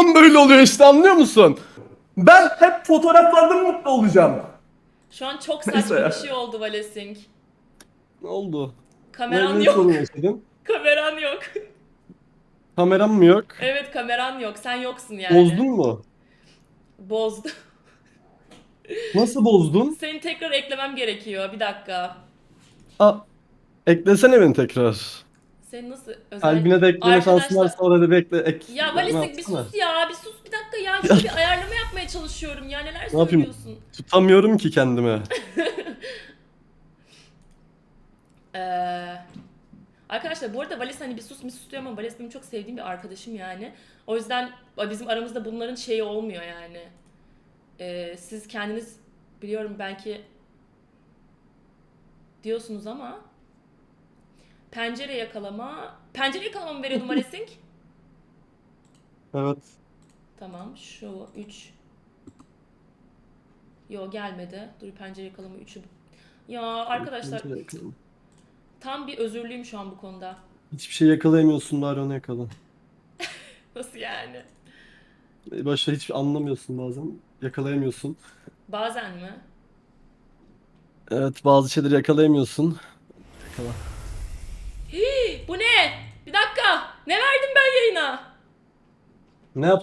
zaman böyle oluyor işte anlıyor musun? Ben hep fotoğraflarda mutlu olacağım. Şu an çok Neyse saçma ya. bir şey oldu Valesing. Ne oldu? Kameran ne, yok. sorun yaşadın? Kameran yok. Kameram mı yok? Evet kameran yok. Sen yoksun yani. Bozdun mu? Bozdu. Nasıl bozdun? Seni tekrar eklemem gerekiyor. Bir dakika. Aa, eklesene beni tekrar. Seni nasıl özel... Kalbine de ekleme şansın Arkadaşlar- varsa orada bir ekle. Ek, Ya ne Valesing bir yapsana? sus ya. Ya. Şöyle bir ayarlama yapmaya çalışıyorum ya. Neler yapayım? söylüyorsun? Tutamıyorum ki kendime. Ee, arkadaşlar bu arada Vales hani bir sus bir sus diyor ama Vales benim çok sevdiğim bir arkadaşım yani. O yüzden bizim aramızda bunların şeyi olmuyor yani. Ee, siz kendiniz biliyorum belki diyorsunuz ama pencere yakalama pencere yakalama mı veriyordun Valesing? Evet. Tamam şu 3 Yo gelmedi. Dur pencere yakalama 3'ü. Ya arkadaşlar tam bir özürlüyüm şu an bu konuda. Hiçbir şey yakalayamıyorsun bari onu yakala. Nasıl yani? E, Başta hiç anlamıyorsun bazen. Yakalayamıyorsun. Bazen mi? Evet bazı şeyleri yakalayamıyorsun. Yakala. Hii, bu ne? Bir dakika. Ne verdim ben yayına? Ne yaptın?